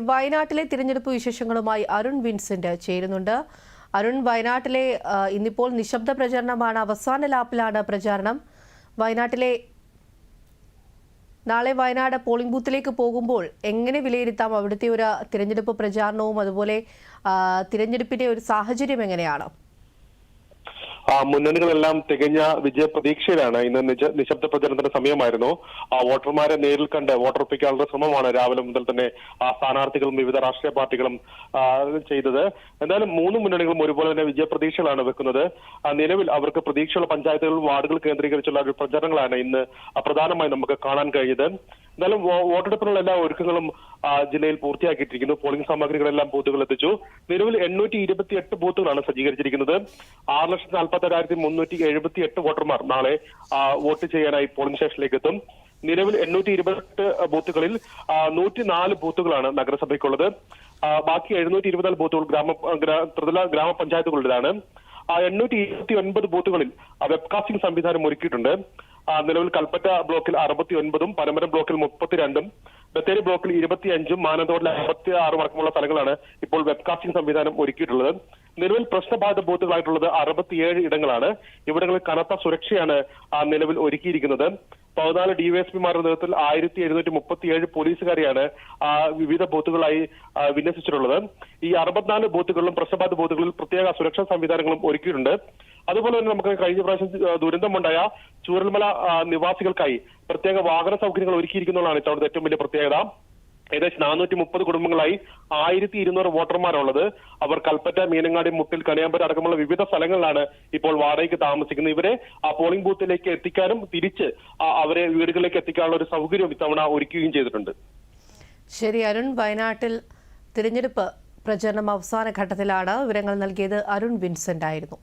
വയനാട്ടിലെ തിരഞ്ഞെടുപ്പ് വിശേഷങ്ങളുമായി അരുൺ വിൻസെന്റ് ചേരുന്നുണ്ട്. അരുൺ വയനാട്ടിലെ ഇന്നിപ്പോൾ നിശബ്ദ പ്രചരണമാണ്. അവസാന ലാപ്പിലാണ് പ്രചാരണം. വയനാട്ടിലെ നാളെ വയനാട് പോളിംഗ് ബൂത്തിലേക്ക് പോകുമ്പോൾ എങ്ങനെ വിലയിരുത്താം? അവിടുത്തെ ഒരു തിരഞ്ഞെടുപ്പ് പ്രചാരണവും അതുപോലെ തിരഞ്ഞെടുപ്പിന്റെ ഒരു സാഹചര്യം എങ്ങനെയാണ്? മുന്നണികളെല്ലാം തികഞ്ഞ വിജയ പ്രതീക്ഷയിലാണ്. ഇന്ന് നിശബ്ദ പ്രചരണത്തിന്റെ സമയമായിരുന്നു. ആ വോട്ടർമാരെ നേരിൽ കണ്ട് വോട്ടുറപ്പിക്കാനുള്ള ശ്രമമാണ് രാവിലെ മുതൽ തന്നെ ആ സ്ഥാനാർത്ഥികളും വിവിധ രാഷ്ട്രീയ പാർട്ടികളും ചെയ്തത്. എന്തായാലും മൂന്ന് മുന്നണികളും ഒരുപോലെ തന്നെ വിജയ പ്രതീക്ഷകളാണ് വെക്കുന്നത്. നിലവിൽ അവർക്ക് പ്രതീക്ഷയുള്ള പഞ്ചായത്തുകളും വാർഡുകൾ കേന്ദ്രീകരിച്ചുള്ള പ്രചരണങ്ങളാണ് ഇന്ന് പ്രധാനമായും നമുക്ക് കാണാൻ കഴിഞ്ഞത് എന്തായാലും വോ- വോട്ടെടുപ്പിനുള്ള എല്ലാ ഒരുക്കങ്ങളും ജില്ലയിൽ പൂർത്തിയാക്കിയിട്ടിരിക്കുന്നു. പോളിംഗ് സാമഗ്രികളെല്ലാം ബൂത്തുകൾ എത്തിച്ചു. നിലവിൽ എണ്ണൂറ്റി ഇരുപത്തി എട്ട് ബൂത്തുകളാണ് സജ്ജീകരിച്ചിരിക്കുന്നത്. ആറ് ലക്ഷത്തി നാൽപ്പത്തി ഏഴായിരത്തി മുന്നൂറ്റി എഴുപത്തി എട്ട് വോട്ടർമാർ നാളെ വോട്ട് ചെയ്യാനായി പോളിംഗ് സ്റ്റേഷനിലേക്ക് എത്തും. നിലവിൽ എണ്ണൂറ്റി ഇരുപത്തെട്ട് ബൂത്തുകളിൽ നൂറ്റി നാല് ബൂത്തുകളാണ് നഗരസഭയ്ക്കുള്ളത്. ബാക്കി എഴുന്നൂറ്റി ഇരുപത്തിനാല് ബൂത്തുകൾ ഗ്രാമ ഗ്രാ- ത്രിതല ഗ്രാമപഞ്ചായത്തുകളുടേതാണ് ആ എണ്ണൂറ്റി ഇരുപത്തി ഒൻപത് ബൂത്തുകളിൽ വെബ്കാസ്റ്റിംഗ് സംവിധാനം ഒരുക്കിയിട്ടുണ്ട്. നിലവിൽ കൽപ്പറ്റ ബ്ലോക്കിൽ അറുപത്തി ഒൻപതും പനമരം ബ്ലോക്കിൽ മുപ്പത്തിരണ്ടും ബത്തേരി ബ്ലോക്കിൽ ഇരുപത്തിയഞ്ചും മാനന്തവാടിൽ അമ്പത്തി ആറും അടക്കമുള്ള സ്ഥലങ്ങളാണ് ഇപ്പോൾ വെബ്കാസ്റ്റിംഗ് സംവിധാനം ഒരുക്കിയിട്ടുള്ളത്. നിലവിൽ പ്രശ്നബാധിത ബൂത്തുകളായിട്ടുള്ളത് അറുപത്തിയേഴ് ഇടങ്ങളാണ്. ഇവിടങ്ങളിൽ കനത്ത സുരക്ഷയാണ് നിലവിൽ ഒരുക്കിയിരിക്കുന്നത്. പതിനാല് ഡിവൈഎസ്പിമാരുടെ നേതൃത്വത്തിൽ ആയിരത്തി എഴുന്നൂറ്റി മുപ്പത്തിയേഴ് പോലീസുകാരെയാണ് വിവിധ ബൂത്തുകളായി വിന്യസിച്ചിട്ടുള്ളത്. ഈ അറുപത്തിനാല് ബൂത്തുകളിലും പ്രശ്നബാധിത ബൂത്തുകളിൽ പ്രത്യേക സുരക്ഷാ സംവിധാനങ്ങളും ഒരുക്കിയിട്ടുണ്ട്. അതുപോലെ തന്നെ നമുക്ക് കഴിഞ്ഞ പ്രാവശ്യം ദുരന്തമുണ്ടായ ചൂരൽമല നിവാസികൾക്കായി പ്രത്യേക വാഹന സൗകര്യങ്ങൾ ഒരുക്കിയിരിക്കുന്നതാണ് ഇത്തവണത്തെ ഏറ്റവും വലിയ പ്രത്യേകത. ഏകദേശം നാനൂറ്റി മുപ്പത് കുടുംബങ്ങളായി ആയിരത്തി ഇരുന്നൂറ് വോട്ടർമാരുള്ളത്. അവർ കൽപ്പറ്റ മീനങ്ങാടി മുട്ടിൽ കണിയാമ്പര അടക്കമുള്ള വിവിധ സ്ഥലങ്ങളിലാണ് ഇപ്പോൾ വാടകയ്ക്ക് താമസിക്കുന്നത്. ഇവരെ ആ പോളിംഗ് ബൂത്തിലേക്ക് എത്തിക്കാനും തിരിച്ച് അവരെ വീടുകളിലേക്ക് എത്തിക്കാനുള്ള ഒരു സൗകര്യം ഇത്തവണ ഒരുക്കുകയും ചെയ്തിട്ടുണ്ട്. ശരി അരുൺ. വയനാട്ടിൽ തിരഞ്ഞെടുപ്പ് പ്രചരണം അവസാന ഘട്ടത്തിലാണ്. വിവരങ്ങൾ നൽകിയത് അരുൺ വിൻസെന്റ് ആയിരുന്നു